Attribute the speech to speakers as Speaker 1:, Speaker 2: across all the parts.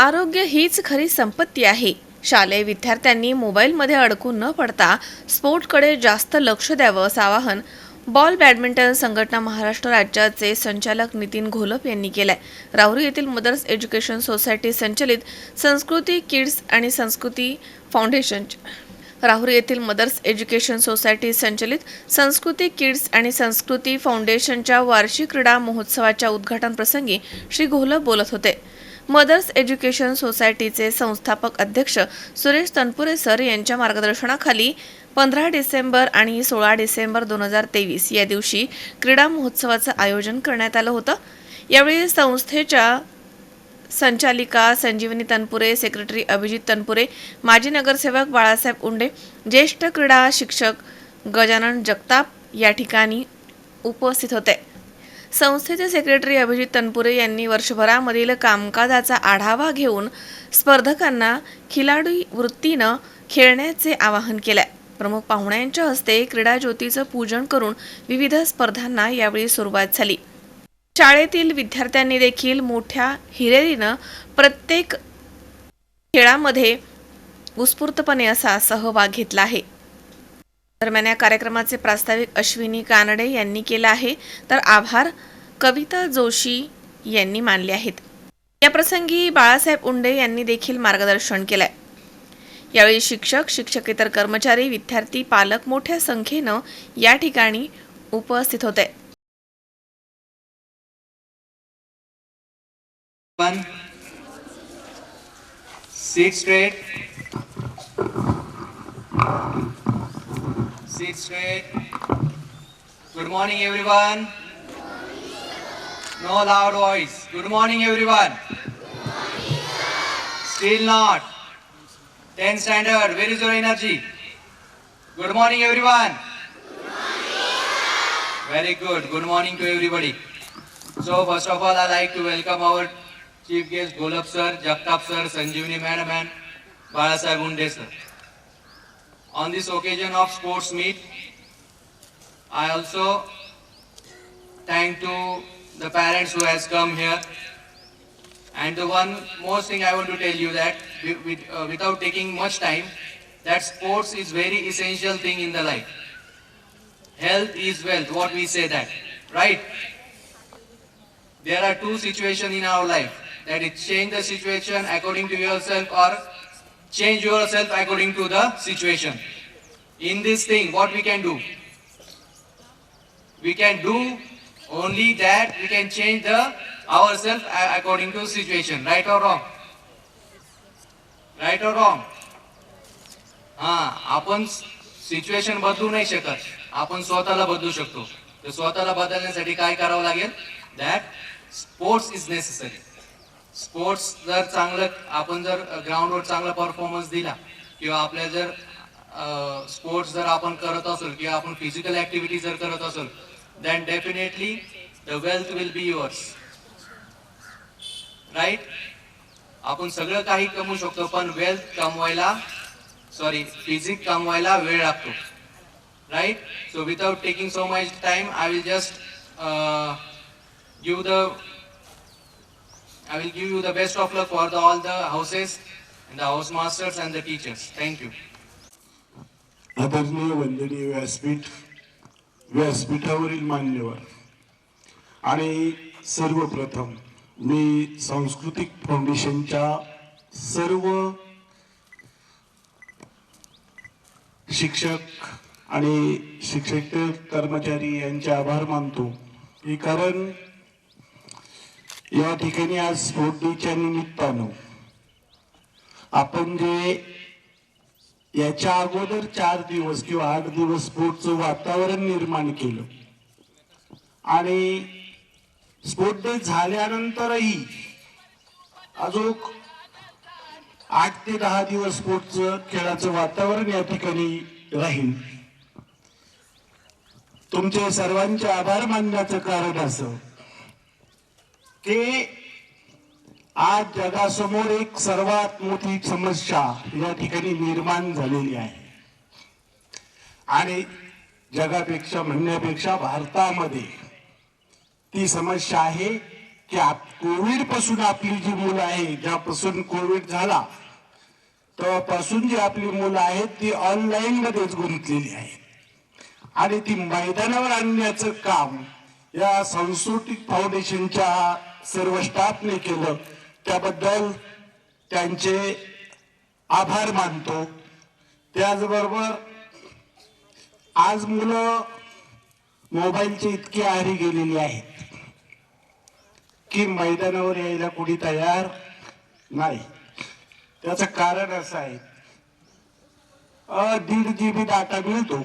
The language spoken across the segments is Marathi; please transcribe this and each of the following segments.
Speaker 1: आरोग्य हीच खरी संपत्ती आहे. शालेय विद्यार्थ्यांनी मोबाईलमध्ये अडकून न पडता स्पोर्टकडे जास्त लक्ष द्यावं असं आवाहन बॉल बॅडमिंटन संघटना महाराष्ट्र राज्याचे संचालक नितीन घोलप यांनी केलंय. राहुरी येथील मदर्स एज्युकेशन सोसायटी संचलित संस्कृती किड्स आणि संस्कृती फाउंडेशन राहुरी येथील मदर्स एज्युकेशन सोसायटी संचलित संस्कृती किड्स आणि संस्कृती फाउंडेशनच्या वार्षिक क्रीडा महोत्सवाच्या उद्घाटन प्रसंगी श्री घोलप बोलत होते. मदर्स एज्युकेशन सोसायटीचे संस्थापक अध्यक्ष सुरेश तनपुरे सर यांच्या मार्गदर्शनाखाली पंधरा डिसेंबर आणि सोळा डिसेंबर दोन हजार तेवीस या दिवशी क्रीडा महोत्सवाचं आयोजन करण्यात आलं होतं. यावेळी संस्थेच्या संचालिका संजीवनी तनपुरे सेक्रेटरी अभिजित तनपुरे माजी नगरसेवक बाळासाहेब उंडे ज्येष्ठ क्रीडा शिक्षक गजानन जगताप या ठिकाणी उपस्थित होते. संस्थेचे सेक्रेटरी अभिजित तनपुरे यांनी वर्षभरामधील कामकाजाचा आढावा घेऊन स्पर्धकांना खिलाडी वृत्तीनं खेळण्याचे आवाहन केलंय. प्रमुख पाहुण्यांच्या हस्ते क्रीडा ज्योतीचं पूजन करून विविध स्पर्धांना यावेळी सुरुवात झाली. शाळेतील विद्यार्थ्यांनी देखील मोठ्या हिरेरीनं प्रत्येक खेळामध्ये उत्स्फूर्तपणे असा सहभाग घेतला आहे. दरम्यान या कार्यक्रमाचे प्रास्ताविक अश्विनी कानडे यांनी केलं आहे तर आभार कविता जोशी यांनी मानले आहेत या प्रसंगी बाळासाहेब उंडे यांनी देखील मार्गदर्शन केलंय यावेळी शिक्षक शिक्षकेतर कर्मचारी विद्यार्थी पालक मोठ्या संख्येनं या ठिकाणी उपस्थित होते
Speaker 2: One. Sit. Sit straight. Good morning, everyone. No loud voice. Good morning, everyone. Still not. 10 standard. Where is your energy? Good morning, everyone. Very good. Good morning to everybody. So first of all, I'd like to welcome our chief guest Golab sir, Jagtap sir, Sanjeevani madam and Balasaheb Unde sir. On this occasion of sports meet, I also thank to the parents who has come here. And the one most thing I want to tell you that with, uh, without taking much time, that sports is very essential thing in the life. Health is wealth. What we say that, right? there are two situations in our life that it change the situation according to yourself or change yourself according to the situation in this thing what we can do we can do only that we can change the ourselves according to situation right or wrong right or wrong हा आपण सिच्युएशन बदलू नाही शकत आपण स्वतःला बदलू शकतो तर स्वतःला बदलण्यासाठी काय करावं लागेल that sports is necessary sports जर चांगलं आपण जर ग्राउंडवर चांगला परफॉर्मन्स दिला किंवा आपल्या जर स्पोर्ट्स जर आपण करत असेल किंवा आपण फिजिकल ऍक्टिव्हिटी जर करत असेल then definitely the wealth will be yours right आपण सगळं काही कमवू शकतो पण वेल्थ कमवायला सॉरी फिजिक कमवायला वेळ लागतो. Right so without taking so much time I will just give the I will the you the best of the, for the all the houses the house and and the teachers you.
Speaker 3: आदरणीय वंदनीय व्यासपीठ व्यासपीठावरील मान्यवर आणि सर्वप्रथम मी सांस्कृतिक फाउंडेशनच्या सर्व शिक्षक आणि शिक्षक कर्मचारी यांचे आभार मानतो हे कारण या ठिकाणी आज स्फोटणीच्या निमित्तानं आपण जे याच्या अगोदर चार दिवस किंवा आठ दिवस स्फोटचं वातावरण निर्माण केलं आणि स्फोट डे झाल्यानंतरही अजून आठ ते दहा दिवस स्पोर्टचं खेळाचं वातावरण या ठिकाणी राहील. तुमचे सर्वांचे आभार मानण्याचं कारण असं. की आज जगासमोर एक सर्वात मोठी समस्या या ठिकाणी निर्माण झालेली आहे. आणि जगापेक्षा म्हणण्यापेक्षा भारतामध्ये ती समस्या आहे की कोविडपासून आपली जी मुलं आहे ज्यापासून कोविड झाला तेव्हापासून जी आपली मुलं आहेत ती ऑनलाईन मध्येच गुंतलेली आहेत. आणि ती मैदानावर आणण्याचं काम या सांस्कृतिक फाउंडेशनच्या सर्व स्टाफने केलं. त्याबद्दल त्यांचे आभार मानतो. त्याचबरोबर आज मुलं मोबाईलची इतकी आहारी गेलेली आहेत की मैदानावर यायला कुणी तयार नाही. त्याचं कारण असं आहे. दीड जी बी डाटा मिळतो.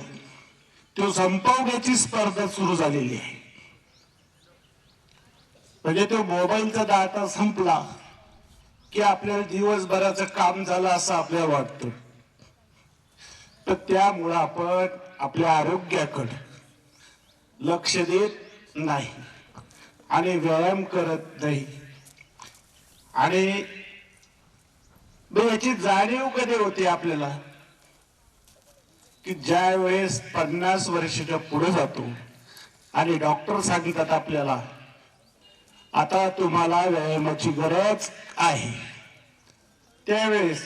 Speaker 3: तो संपवण्याची स्पर्धा सुरू झालेली आहे. म्हणजे तो मोबाईलचा डाटा संपला की आपल्याला दिवसभराचं काम झालं असं आपल्याला वाटतं. तर त्यामुळं आपण आपल्या आरोग्याकडे लक्ष देत नाही आणि व्यायाम करत नाही. आणि मग याची जाणीव कधी होते आपल्याला? की ज्या वेळेस पन्नास वर्षाच्या पुढे जातो आणि डॉक्टर सांगतात आपल्याला आता तुम्हाला व्यायामाची गरज आहे. त्यावेळेस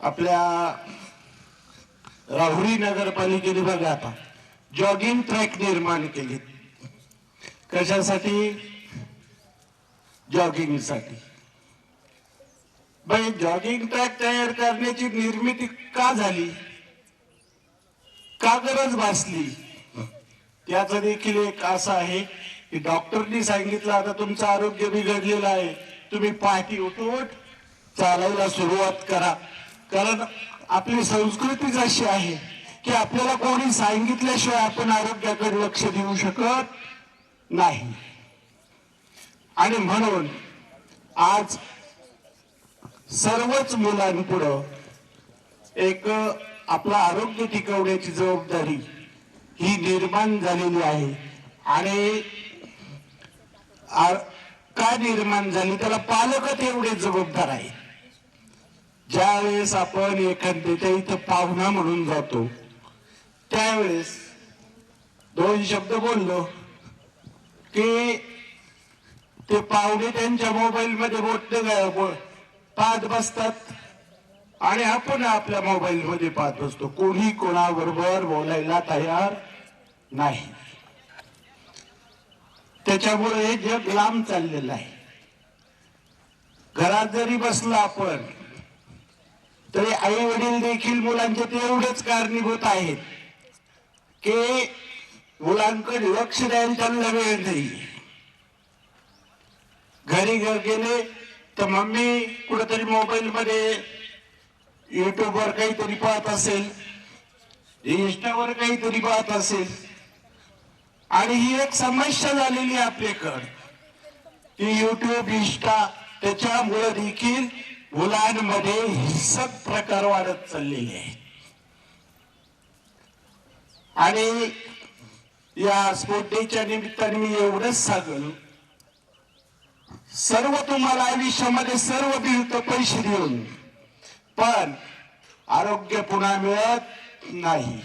Speaker 3: आपल्या राहुरी नगरपालिकेने बघा आता जॉगिंग ट्रॅक निर्माण केले. कशासाठी? जॉगिंगसाठी बाई जॉगिंग ट्रॅक तयार करण्याची निर्मिती का झाली? का गरज भासली? त्याचं देखील एक असं आहे की डॉक्टरनी सांगितलं आता तुमचं आरोग्य बिघडलेलं आहे. तुम्ही पहाटी उठून चालायला सुरुवात करा. कारण आपली संस्कृतीच अशी आहे की आपल्याला कोणी सांगितल्याशिवाय आपण आरोग्याकडे लक्ष देऊ शकत नाही. आणि म्हणून आज सर्वच मुलांपुढं एक आपलं आरोग्य टिकवण्याची जबाबदारी ही निर्माण झालेली आहे. आणि का निर्माण झाली? त्याला पालकच एवढे जबाबदार आहेत. ज्या वेळेस आपण एखाद्याच्या इथं पाहुणा म्हणून जातो त्यावेळेस दोन शब्द बोललो की ते पाहुणे त्यांच्या मोबाईल मध्ये बोट पाहत बसतात आणि आपण आपल्या मोबाईल मध्ये पाहत बसतो. कोणी कोणाबरोबर बोलायला तयार नाही. त्याच्यामुळे हे जग लांब चाललेलं आहे. घरात जरी बसलो आपण तरी आई वडील देखील मुलांचे तेवढेच कारणीभूत आहेत की मुलांकडे लक्ष द्यायला त्यांना वेळ नाही. घरी घर गेले तर मम्मी कुठेतरी मोबाईल मध्ये युट्यूबवर काहीतरी पाहत असेल इंस्टावर काहीतरी पाहत असेल आणि ही एक समस्या झालेली आहे आपल्याकडं. की युट्यूब इंस्टा त्याच्यामुळे देखील मुलांमध्ये हिंसक प्रकार वाढत चाललेले आहे आणि या स्पोर्ट निमित्ताने मी एवढंच सांगल सर्व तुम्हाला आयुष्यामध्ये सर्व मिळतं पैसे देऊन पण आरोग्य पुन्हा मिळत नाही.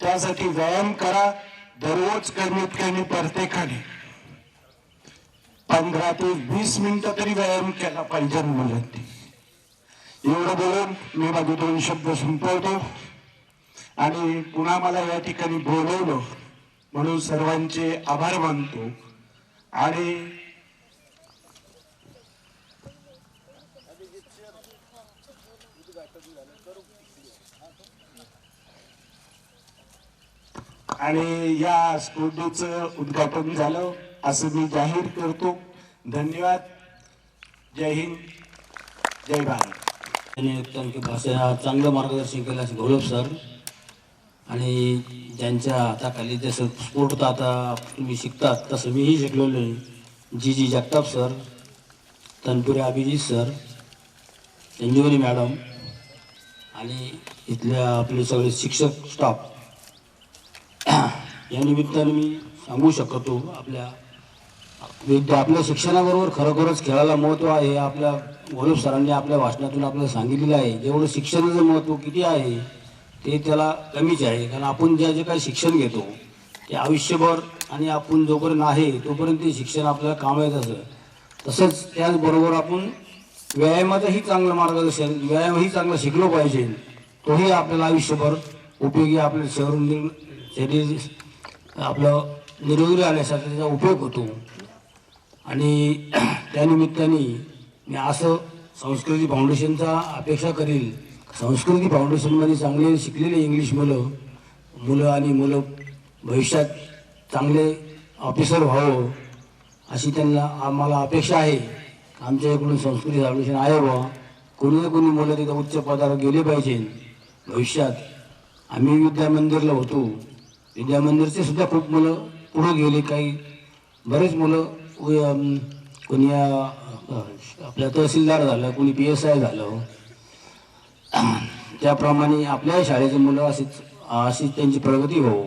Speaker 3: त्यासाठी व्यायाम करा. दररोज कमीत कमी प्रत्येकाने पंधरा ते वीस मिनिटं तरी व्यायाम केला पाहिजे मुलांनी एवढं बोलून मी माझे दोन शब्द संपवतो. आणि पुन्हा मला या ठिकाणी बोलवलं. म्हणून सर्वांचे आभार मानतो. आणि आणि या स्पर्धेचं उद्घाटन झालं असं मी जाहीर करतो. धन्यवाद. जय हिंद. जय भारत.
Speaker 4: त्यांनी भाषेला भाषा चांगलं मार्गदर्शन केलं असं गौरव सर. आणि ज्यांच्या हाताखाली जसं स्पोर्ट आता तुम्ही शिकतात तसं मीही शिकलेलो आहे. G G Jagtap sir Tanpure Abhijit sir Sanjivani madam आणि इथल्या आपले सगळे शिक्षक स्टाफ. या निमित्ताने मी सांगू शकतो आपल्या विद्या आपल्या शिक्षणाबरोबर खरोखरच खेळाला महत्त्व आहे आपल्या गौरव सरांनी आपल्या भाषणातून आपल्याला सांगितलेलं आहे. जेवढं शिक्षणाचं महत्त्व किती आहे ते त्याला कमीच आहे. कारण आपण ज्या जे काही शिक्षण घेतो ते आयुष्यभर आणि आपण जोपर्यंत आहे तोपर्यंत ते शिक्षण आपल्याला काम येत असं तसंच त्याचबरोबर आपण व्यायामाचंही चांगलं मार्गदर्शन व्यायामही चांगलं शिकलो पाहिजे. तोही आपल्याला आयुष्यभर उपयोगी आपल्या शहरून शरीर आपलं निरोगी राहण्यासाठी त्याचा उपयोग होतो. आणि त्यानिमित्ताने मी असं संस्कृती फाउंडेशनचा अपेक्षा करील. संस्कृती फाउंडेशनमध्ये चांगले शिकलेले इंग्लिश मुलं मुलं आणि मुलं भविष्यात चांगले ऑफिसर व्हावं अशी त्यांना आम्हाला अपेक्षा आहे. आमच्या इकडून संस्कृती फाउंडेशन आहे बा कोणी ना कोणी मुलं तिथं उच्च पदावर गेले पाहिजे भविष्यात आम्ही विद्यामंदिरला होतो. विद्यामंदिरचे सुद्धा खूप मुलं पुढे गेले काही बरेच मुलं कोणी आपल्या तहसीलदार झालं कोणी पी एस आय झालं. त्याप्रमाणे आपल्या शाळेचे मुलं अशीच अशीच त्यांची प्रगती हो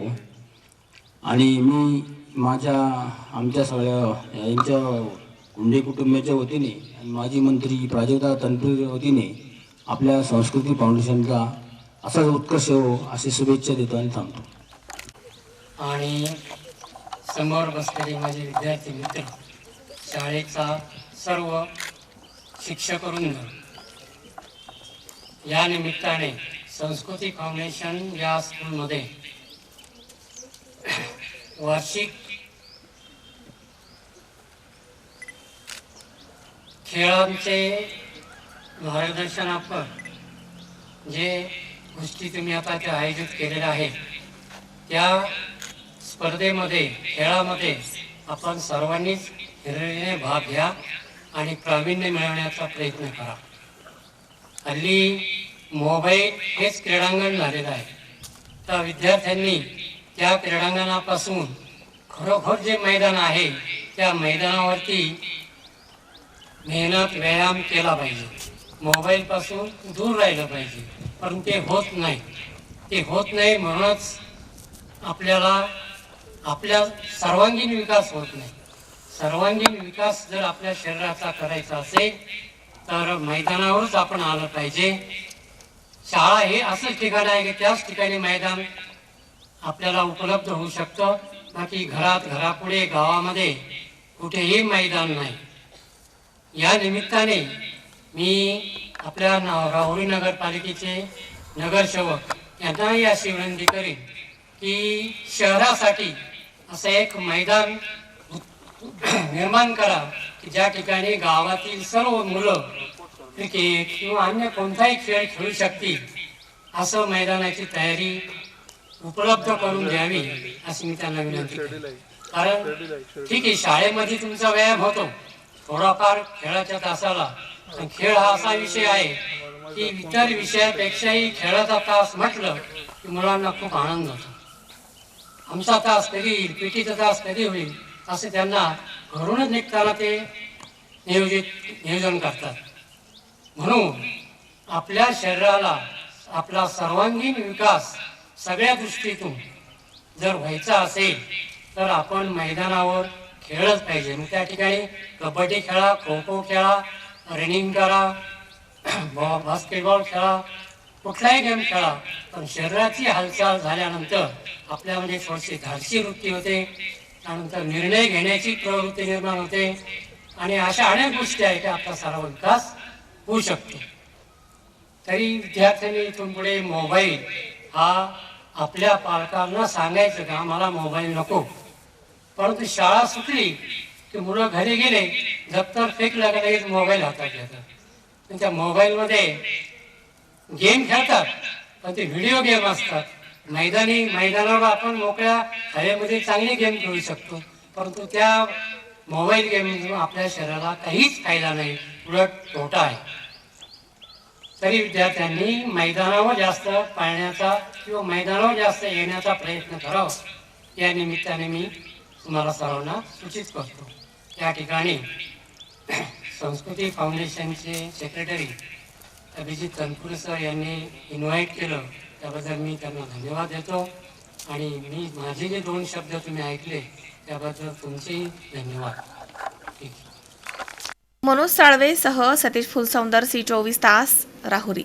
Speaker 4: आणि मी माझ्या आमच्या सगळ्या यांच्या कुंडे कुटुंबाच्या वतीने आणि माजी मंत्री प्राजक्ता तनपुरे वतीने आपल्या संस्कृती फाउंडेशनचा असाच उत्कर्ष हो अशी शुभेच्छा देतो आणि थांबतो.
Speaker 5: आणि समोर बसलेले माझे विद्यार्थी मित्र शाळेचा सर्व शिक्षकवृंद या निमित्ताने संस्कृती फाउंडेशन या स्कूलमध्ये वार्षिक खेळांचे मार्गदर्शनापर जे गोष्टी तुम्ही आता ते आयोजित केलेल्या आहेत त्या स्पर्धेमध्ये खेळामध्ये आपण सर्वांनीच हिरिरीने भाग घ्या आणि प्रावीण्य मिळवण्याचा प्रयत्न करा. हल्ली मोबाईल हेच क्रीडांगण झालेलं आहे. तर विद्यार्थ्यांनी त्या क्रीडांगणापासून खरोखर जे मैदान आहे त्या मैदानावरती मेहनत व्यायाम केला पाहिजे. मोबाईलपासून दूर राहिलं पाहिजे. पण ते होत नाही. ते होत नाही म्हणूनच आपल्याला आपल्या सर्वांगीण विकास होत नाही. सर्वांगीण विकास जर आपल्या शरीराचा करायचा असेल तर मैदानावरच आपण आलं पाहिजे. शाळा हे असंच ठिकाण आहे की त्याच ठिकाणी मैदान आपल्याला उपलब्ध होऊ शकतं. बाकी घरात घरापुढे गावामध्ये कुठेही मैदान नाही. या निमित्ताने मी आपल्या राहुरी नगरपालिकेचे नगरसेवक यांनाही अशी विनंती करीन की शहरासाठी असं एक मैदान निर्माण करा की ज्या ठिकाणी गावातील सर्व मुलं क्रिकेट किंवा अन्य कोणताही खेळ खेळू शकतील असं मैदानाची तयारी उपलब्ध करून द्यावी असं मी त्यांना विनंती कारण ठीक आहे शाळेमध्ये तुमचा व्यायाम होतो. थोडाफार खेळाच्या तासाला पण खेळ हा असा विषय आहे की इतर विषयापेक्षाही खेळाचा तास म्हटलं की मुलांना खूप आनंद होतो. आमचा तास कधी येईल पीटीचा तास कधी होईल असे त्यांना घरूनच निघताना ते नियोजित नियोजन करतात. म्हणून आपल्या शरीराला आपला सर्वांगीण विकास सगळ्या दृष्टीतून जर व्हायचा असेल तर आपण मैदानावर खेळच पाहिजे. मग त्या ठिकाणी कबड्डी खेळा खो खो खेळा रनिंग करा बॉ- बास्केटबॉल खेळा कुठलाही गेम खेळा पण शरीराची हालचाल झाल्यानंतर आपल्यामध्ये थोडीशी धाडसी वृत्ती होते. त्यानंतर निर्णय घेण्याची प्रवृत्ती निर्माण होते. आणि अशा अनेक गोष्टी आहेत की आपला सर्व विकास होऊ शकतो. तरी विद्यार्थ्यांनी इथून पुढे मोबाईल हा आपल्या पालकांना सांगायचं का आम्हाला मोबाईल नको. परंतु शाळा सुटली की मुलं घरी गेले दप्तर फेकलं का लगेच मोबाईल हातात घेतात. आणि त्या मोबाईलमध्ये गेम खेळतात पण ते व्हिडिओ गेम असतात. मैदानी मैदानावर आपण मोकळ्या हवेमध्ये चांगली गेम खेळू शकतो. परंतु त्या मोबाईल गेम आपल्या शरीराला काहीच फायदा नाही उलट तोटा आहे. तरी विद्यार्थ्यांनी मैदानावर जास्त पाळण्याचा किंवा मैदानावर जास्त येण्याचा प्रयत्न करावा. या निमित्ताने मी तुम्हाला सर्वांना सूचित करतो. त्या ठिकाणी संस्कृती फाउंडेशनचे सेक्रेटरी अभिजित तनपुरे सर यांनी इन्व्हाइट केलं. त्याबद्दल मी त्यांना धन्यवाद देतो. आणि मी माझे जे दोन शब्द तुम्ही ऐकले त्याबद्दल तुमचेही धन्यवाद. ठीक.
Speaker 1: मनोज साळवे सह सतीश फुलसौंदर सी चोवीस तास राहुरी.